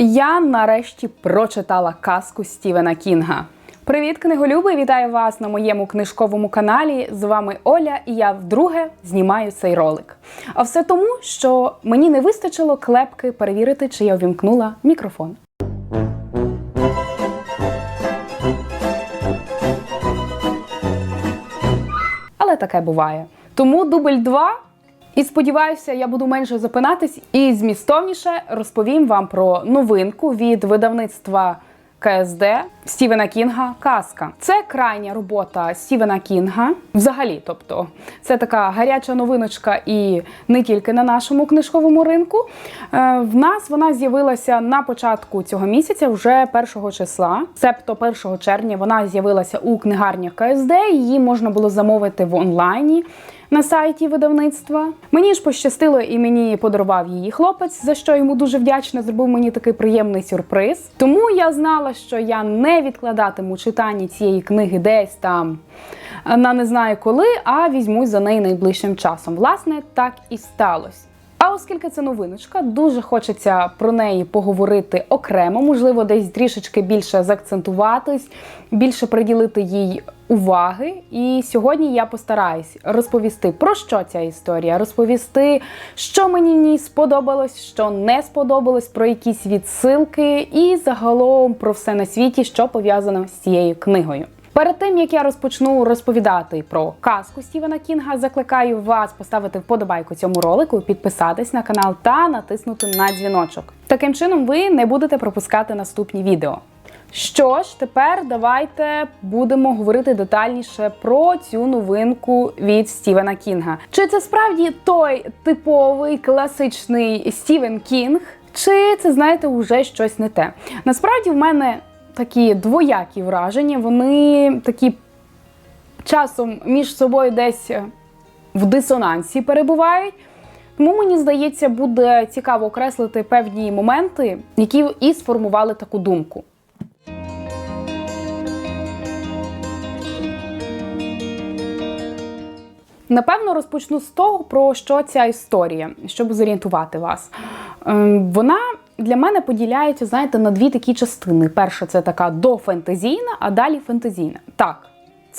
Я нарешті прочитала казку Стівена Кінга. Привіт, книголюби! Вітаю вас на моєму книжковому каналі. З вами Оля, і я вдруге знімаю цей ролик. А все тому, що мені не вистачило клепки перевірити, чи я увімкнула мікрофон. Але таке буває. Тому дубль 2. І сподіваюся, я буду менше запинатись і змістовніше розповім вам про новинку від видавництва КСД Стівена Кінга Казка. Це крайня робота Стівена Кінга. Взагалі, тобто, це така гаряча новиночка і не тільки на нашому книжковому ринку. Е, В нас вона з'явилася на початку цього місяця, вже 1 числа, себто 1 червня. Вона з'явилася у книгарнях КСД. Її можна було замовити в онлайні на сайті видавництва. Мені ж пощастило і мені подарував її хлопець, за що йому дуже вдячна. Зробив мені такий приємний сюрприз. Тому я знала, що я не відкладатиму читання цієї книги десь там на не знаю коли, а візьмусь за неї найближчим часом. Власне, так і сталося. А оскільки це новиночка, дуже хочеться про неї поговорити окремо, можливо, десь трішечки більше заакцентуватись, більше приділити їй уваги. І сьогодні я постараюсь розповісти про що ця історія, розповісти, що мені в ній сподобалось, що не сподобалось, про якісь відсилки, і загалом про все на світі, що пов'язано з цією книгою. Перед тим як я розпочну розповідати про казку Стівена Кінга, закликаю вас поставити вподобайку цьому ролику, підписатись на канал та натиснути на дзвіночок. Таким чином, ви не будете пропускати наступні відео. Що ж, тепер давайте будемо говорити детальніше про цю новинку від Стівена Кінга. Чи це справді той типовий класичний Стівен Кінг? Чи це знаєте уже щось не те? Насправді в мене такі двоякі враження, вони такі часом між собою десь в дисонансі перебувають. Тому мені здається, буде цікаво окреслити певні моменти, які і сформували таку думку. Напевно, розпочну з того, про що ця історія, щоб зорієнтувати вас. Ем, Вона для мене поділяється, знаєте, на дві такі частини. Перша це така дофентезійна, а далі фентезійна. Так,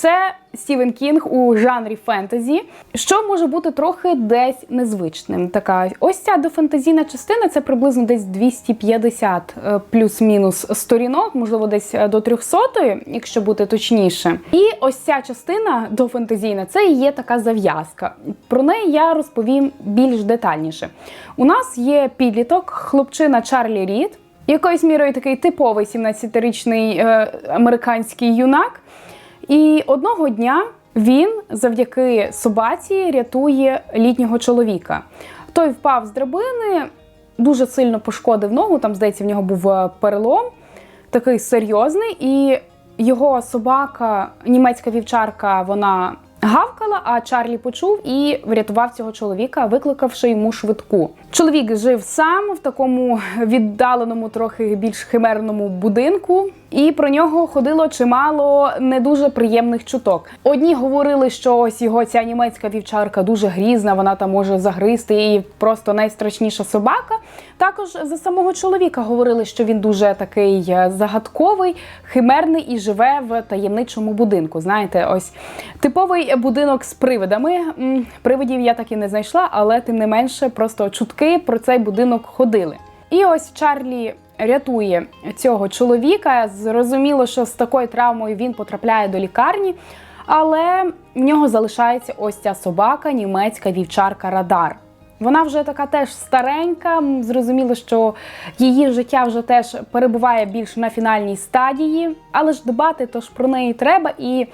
це Стівен Кінг у жанрі фентезі, що може бути трохи десь незвичним. Така ось ця дофентезійна частина це приблизно десь 250 е, плюс-мінус сторінок, можливо, десь е, до 300, якщо бути точніше. І ось ця частина дофентезійна це і є така зав'язка. Про неї я розповім більш детальніше. У нас є підліток, хлопчина Чарлі Рід, якоюсь мірою такий типовий 17-річний е, американський юнак. І одного дня він завдяки собаці рятує літнього чоловіка. Той впав з драбини, дуже сильно пошкодив ногу. Там, здається, в нього був е, перелом, такий серйозний. І його собака, німецька вівчарка, вона гавкала, а Чарлі почув і врятував цього чоловіка, викликавши йому швидку. Чоловік жив сам в такому віддаленому, трохи більш химерному будинку. І про нього ходило чимало не дуже приємних чуток. Одні говорили, що ось його ця німецька вівчарка дуже грізна, вона там може загризти і просто найстрашніша собака. Також за самого чоловіка говорили, що він дуже такий е, загадковий, химерний і живе в таємничому будинку. Знаєте, ось типовий будинок з привидами. Привидів я так і не знайшла, але тим не менше, просто чутки про цей будинок ходили. І ось Чарлі рятує цього чоловіка. Зрозуміло, що з такою травмою він потрапляє до лікарні, але в нього залишається ось ця собака, німецька вівчарка Радар. Вона вже така теж старенька. Зрозуміло, що її життя вже теж перебуває більш на фінальній стадії, але ж дбати тож про неї треба. І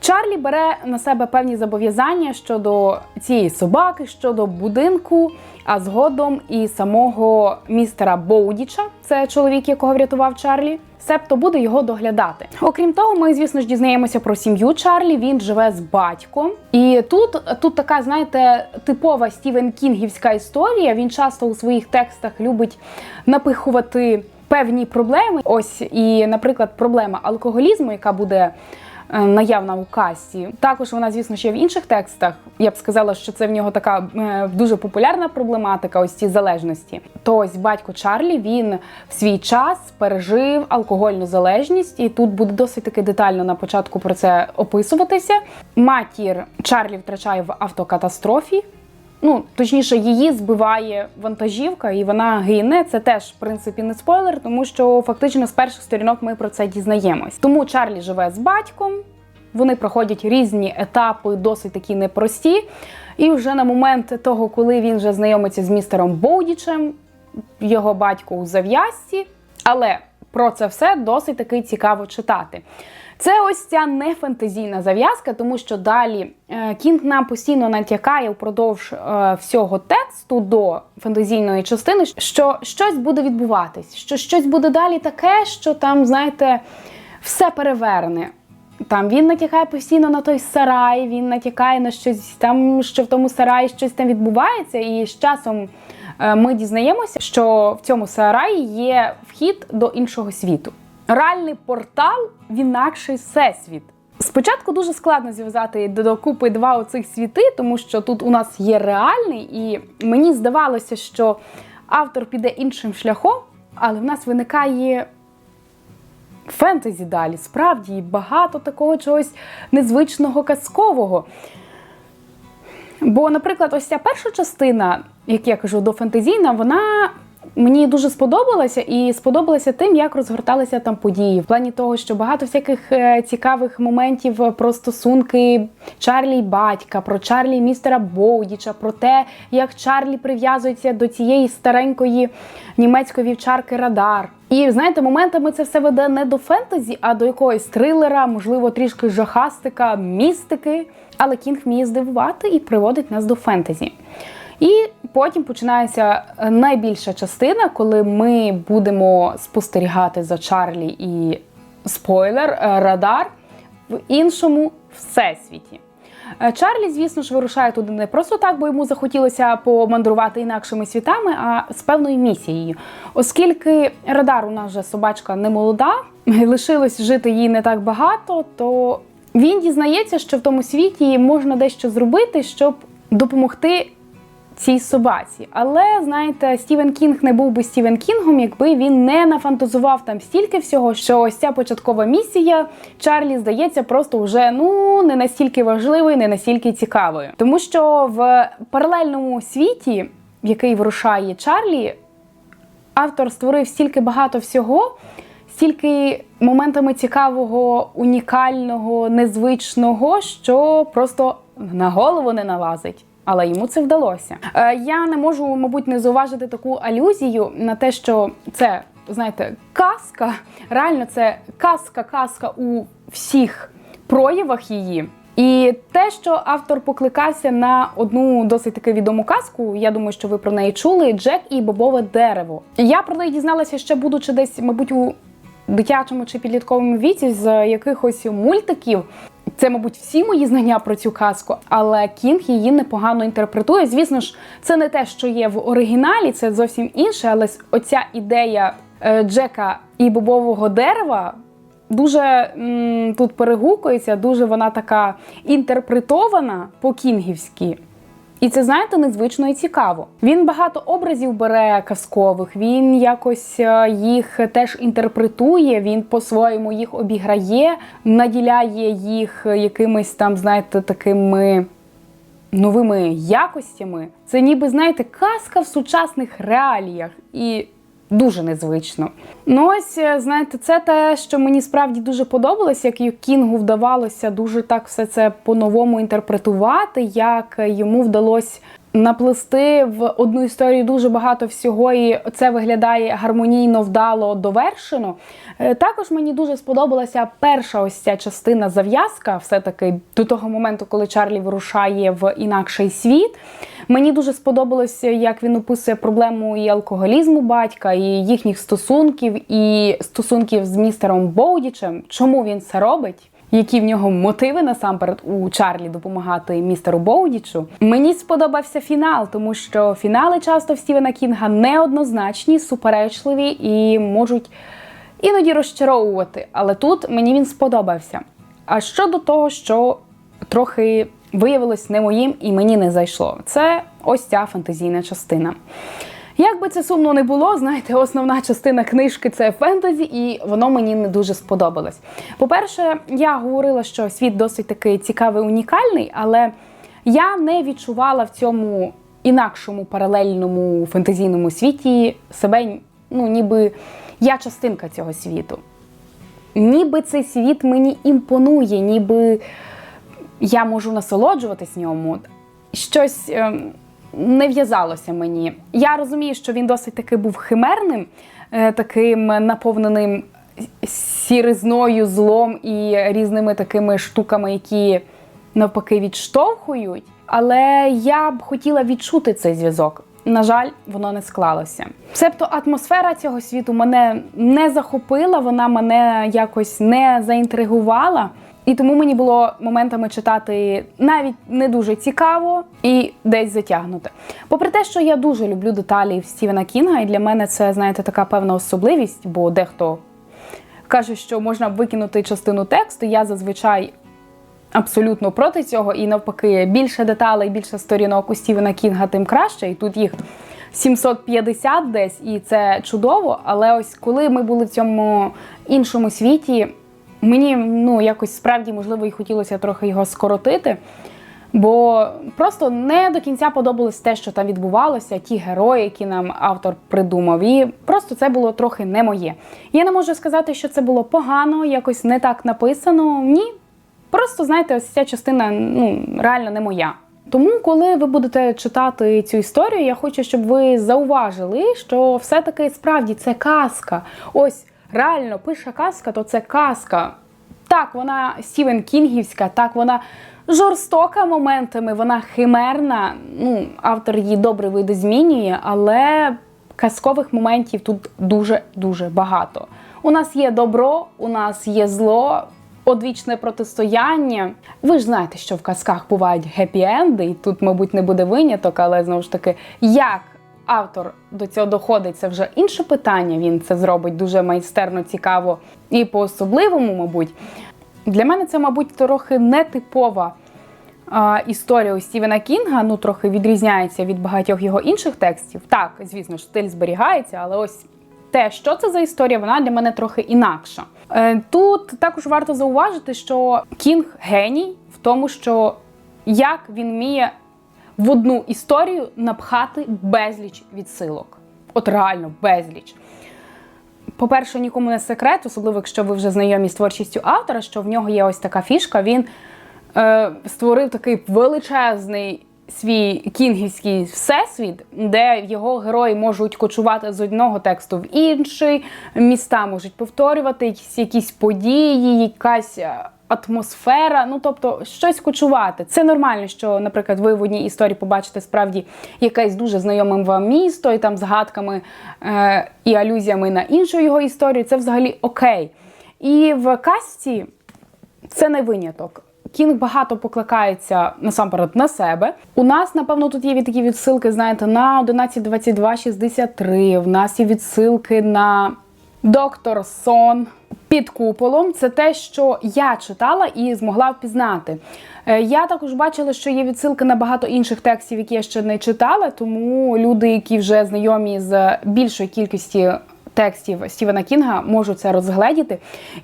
Чарлі бере на себе певні зобов'язання щодо цієї собаки, щодо будинку, а згодом і самого містера Боудіча, це чоловік, якого врятував Чарлі. Себто буде його доглядати. Окрім того, ми, звісно ж, дізнаємося про сім'ю Чарлі. Він живе з батьком. І тут, тут така, знаєте, типова Стівен Кінгівська історія. Він часто у своїх текстах любить напихувати певні проблеми. Ось і, наприклад, проблема алкоголізму, яка буде наявна у касті. Також вона, звісно, ще в інших текстах. Я б сказала, що це в нього така е, дуже популярна проблематика, ось ці залежності. То ось батько Чарлі він в свій час пережив алкогольну залежність, і тут буде досить таки детально на початку про це описуватися. Матір Чарлі втрачає в автокатастрофі. Ну, точніше, її збиває вантажівка, і вона гине. Це теж в принципі не спойлер, тому що фактично з перших сторінок ми про це дізнаємось. Тому Чарлі живе з батьком. Вони проходять різні етапи, досить такі непрості. І вже на момент того, коли він вже знайомиться з містером Боудічем, його батько у зав'язці. Але про це все досить таки цікаво читати. Це ось ця не фантазійна зав'язка, тому що далі е, Кінг нам постійно натякає впродовж е, всього тексту до фантазійної частини, що щось буде відбуватись, що щось буде далі таке, що там, знаєте, все переверне. Там він натякає постійно на той сарай, він натякає на щось там, що в тому сараї щось там відбувається, і з часом е, ми дізнаємося, що в цьому сараї є вхід до іншого світу. Реальний портал в інакший всесвіт. Спочатку дуже складно зв'язати докупи два оцих світи, тому що тут у нас є реальний, і мені здавалося, що автор піде іншим шляхом, але в нас виникає фентезі далі. Справді багато такого чогось незвичного казкового. Бо, наприклад, ось ця перша частина, як я кажу, до фентезійна, вона мені дуже сподобалася, і сподобалася тим, як розгорталися там події. В плані того, що багато всяких е, цікавих моментів про стосунки Чарлі батька, про Чарлі містера Боудіча, про те, як Чарлі прив'язується до цієї старенької німецької вівчарки Радар. І знаєте, моментами це все веде не до фентезі, а до якогось трилера, можливо, трішки жахастика, містики. Але Кінг вміє здивувати і приводить нас до фентезі. І потім починається найбільша частина, коли ми будемо спостерігати за Чарлі і спойлер, Радар в іншому всесвіті. Чарлі, звісно ж, вирушає туди не просто так, бо йому захотілося помандрувати інакшими світами, а з певною місією. Оскільки Радар у нас вже собачка не молода, лишилось жити їй не так багато, то він дізнається, що в тому світі можна дещо зробити, щоб допомогти цій собаці. Але знаєте, Стівен Кінг не був би Стівен Кінгом, якби він не нафантазував там стільки всього, що ось ця початкова місія Чарлі здається просто вже ну не настільки важливою, не настільки цікавою. Тому що в паралельному світі, який вирушає Чарлі, автор створив стільки багато всього. Стільки моментами цікавого, унікального, незвичного, що просто на голову не налазить але йому це вдалося. Е, я не можу, мабуть, не зауважити таку алюзію на те, що це, знаєте, казка. Реально, це казка-казка у всіх проявах її. І те, що автор покликався на одну досить таки відому казку, я думаю, що ви про неї чули: Джек і Бобове дерево. Я про неї дізналася ще, будучи десь, мабуть, у дитячому чи підлітковому віці з якихось мультиків. Це, мабуть, всі мої знання про цю казку, але Кінг її непогано інтерпретує. Звісно ж, це не те, що є в оригіналі, це зовсім інше, але оця ідея е, Джека і бобового дерева. Дуже м, тут перегукується, дуже вона така інтерпретована по-кінгівськи. І це, знаєте, незвично і цікаво. Він багато образів бере казкових, він якось е, їх теж інтерпретує, він по-своєму їх обіграє, наділяє їх якимись там, знаєте, такими новими якостями. Це ніби, знаєте, казка в сучасних реаліях. І Дуже незвично. Ну ось, е, знаєте, це те, що мені справді дуже подобалось, як Кінгу вдавалося дуже так все це по-новому інтерпретувати, як йому вдалося наплести в одну історію дуже багато всього, і це виглядає гармонійно, вдало, довершено. Е, також мені дуже сподобалася перша ось ця частина зав'язка, все-таки до того моменту, коли Чарлі вирушає в інакший світ. Мені дуже сподобалося, як він описує проблему і алкоголізму батька, і їхніх стосунків, і стосунків з містером Боудічем. Чому він це робить? Які в нього мотиви насамперед у Чарлі допомагати містеру Боудічу. Мені сподобався фінал, тому що фінали часто в Стівена Кінга неоднозначні, суперечливі і можуть іноді розчаровувати. Але тут мені він сподобався. А щодо того, що трохи виявилось не моїм і мені не зайшло, це ось ця фантазійна частина. Як би це сумно не було, знаєте, основна частина книжки це фентезі, і воно мені не дуже сподобалось. По-перше, я говорила, що світ досить такий цікавий, унікальний, але я не відчувала в цьому інакшому паралельному фентезійному світі себе, ну, ніби я частинка цього світу. Ніби цей світ мені імпонує, ніби я можу насолоджуватись ньому. Щось ем, не в'язалося мені. Я розумію, що він досить таки був химерним, е, таким наповненим сіризною, злом і різними такими штуками, які навпаки відштовхують. Але я б хотіла відчути цей зв'язок. На жаль, воно не склалося. Себто атмосфера цього світу мене не захопила, вона мене якось не заінтригувала. І тому мені було моментами читати навіть не дуже цікаво і десь затягнуте. Попри те, що я дуже люблю деталі Стівена Кінга, і для мене це, знаєте, така певна особливість, бо дехто каже, що можна викинути частину тексту. Я зазвичай абсолютно проти цього, і навпаки, більше деталей, більше сторінок у Стівена Кінга, тим краще. І тут їх 750 десь, і це чудово. Але ось коли ми були в цьому іншому світі. Мені ну якось справді можливо і хотілося трохи його скоротити, бо просто не до кінця подобалось те, що там відбувалося, ті герої, які нам автор придумав. І просто це було трохи не моє. Я не можу сказати, що це було погано, якось не так написано. Ні. Просто знаєте, ось ця частина ну реально не моя. Тому, коли ви будете читати цю історію, я хочу, щоб ви зауважили, що все-таки справді це казка. Ось реально пише казка, то це казка. Так, вона Стівен Кінгівська, так, вона жорстока моментами, вона химерна. Ну, Автор її добре видозмінює, але казкових моментів тут дуже-дуже багато. У нас є добро, у нас є зло, одвічне протистояння. Ви ж знаєте, що в казках бувають гепі-енди, і тут, мабуть, не буде виняток, але знову ж таки, як автор до цього доходить, це вже інше питання. Він це зробить дуже майстерно, цікаво і по-особливому, мабуть. Для мене це, мабуть, трохи нетипова а, історія у Стівена Кінга. Ну, трохи відрізняється від багатьох його інших текстів. Так, звісно стиль зберігається, але ось те, що це за історія, вона для мене трохи інакша. Е, тут також варто зауважити, що Кінг геній в тому, що як він вміє в одну історію напхати безліч відсилок. От реально безліч. По-перше, нікому не секрет, особливо якщо ви вже знайомі з творчістю автора, що в нього є ось така фішка. Він е, створив такий величезний свій кінгівський всесвіт, де його герої можуть кочувати з одного тексту в інший, міста можуть повторювати якісь, якісь події, якась атмосфера, ну тобто щось кочувати. Це нормально, що, наприклад, ви в одній історії побачите справді якесь дуже знайоме вам місто, і там згадками е, і алюзіями на іншу його історію. Це взагалі окей. І в касті це не виняток. Кінг багато покликається насамперед на себе. У нас, напевно, тут є такі відсилки, знаєте, на 11.22.63, В нас є відсилки на доктор Сон під куполом. Це те, що я читала і змогла впізнати. Е, я також бачила, що є відсилки на багато інших текстів, які я ще не читала, тому люди, які вже знайомі з більшою кількістю текстів Стівена Кінга, можуть це розгледіти.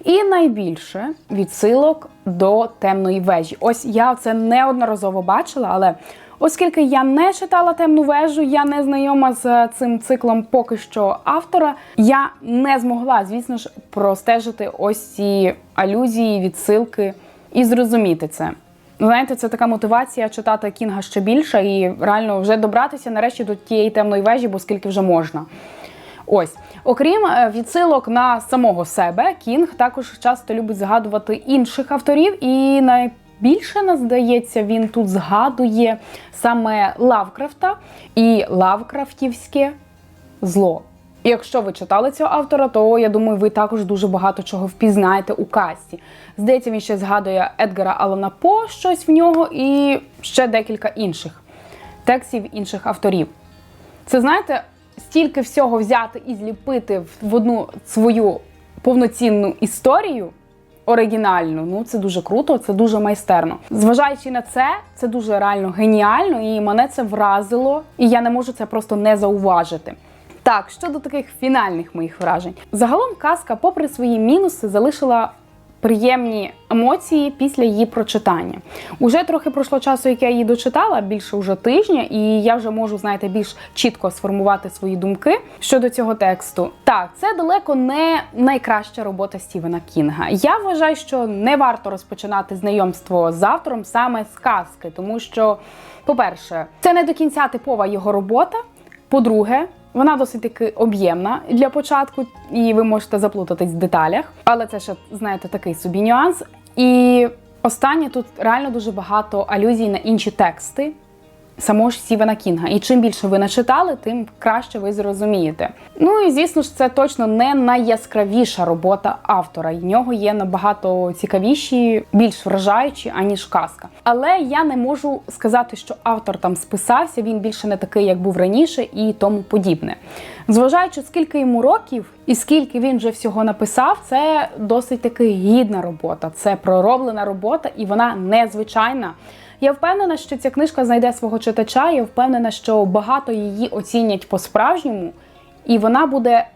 І найбільше відсилок до темної вежі. Ось я це неодноразово бачила, але Оскільки я не читала темну вежу, я не знайома з цим циклом поки що автора. Я не змогла, звісно ж, простежити ось ці алюзії, відсилки і зрозуміти це. Знаєте, це така мотивація читати Кінга ще більше і реально вже добратися нарешті до тієї темної вежі, бо скільки вже можна. Ось, окрім е, відсилок на самого себе, Кінг також часто любить згадувати інших авторів і най більше нас здається, він тут згадує саме Лавкрафта і Лавкрафтівське зло. Якщо ви читали цього автора, то я думаю, ви також дуже багато чого впізнаєте у касті. Здається, він ще згадує Едгара Алана По щось в нього і ще декілька інших текстів інших авторів. Це знаєте, стільки всього взяти і зліпити в одну свою повноцінну історію оригінальну. Ну це дуже круто, це дуже майстерно. Зважаючи на це, це дуже реально геніально, і мене це вразило, і я не можу це просто не зауважити. Так, щодо таких фінальних моїх вражень, загалом казка, попри свої мінуси, залишила приємні емоції після її прочитання. Уже трохи пройшло часу, як я її дочитала, більше вже тижня, і я вже можу, знаєте, більш чітко сформувати свої думки щодо цього тексту. Так, це далеко не найкраща робота Стівена Кінга. Я вважаю, що не варто розпочинати знайомство з автором саме з казки, тому що, по-перше, це не до кінця типова його робота. По-друге, вона досить таки об'ємна для початку, і ви можете заплутатись в деталях. Але це ще, знаєте, такий собі нюанс. І останнє тут реально дуже багато алюзій на інші тексти самого ж Стівена Кінга. І чим більше ви начитали, тим краще ви зрозумієте. Ну і звісно ж, це точно не найяскравіша робота автора. І в нього є набагато цікавіші, більш вражаючі, аніж казка. Але я не можу сказати, що автор там списався, він більше не такий, як був раніше, і тому подібне. Зважаючи, скільки йому років і скільки він вже всього написав, це досить таки гідна робота. Це пророблена робота, і вона незвичайна. Я впевнена, що ця книжка знайде свого читача. Я впевнена, що багато її оцінять по-справжньому, і вона буде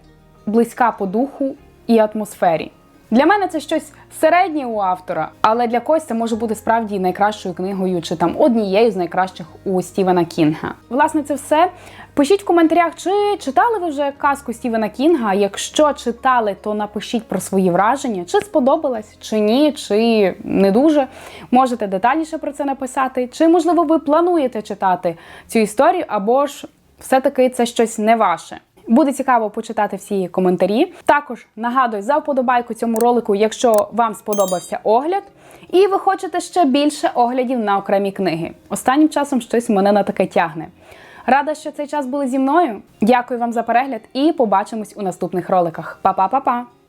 близька по духу і атмосфері. Для мене це щось середнє у автора, але для когось це може бути справді найкращою книгою чи там однією з найкращих у Стівена Кінга. Власне, це все. Пишіть в коментарях, чи читали ви вже казку Стівена Кінга. Якщо читали, то напишіть про свої враження, чи сподобалась, чи ні, чи не дуже. Можете детальніше про це написати, чи можливо ви плануєте читати цю історію, або ж все-таки це щось не ваше. Буде цікаво почитати всі коментарі. Також нагадую за вподобайку цьому ролику, якщо вам сподобався огляд, і ви хочете ще більше оглядів на окремі книги. Останнім часом щось мене на таке тягне. Рада, що цей час були зі мною. Дякую вам за перегляд і побачимось у наступних роликах. Па-па-па-па!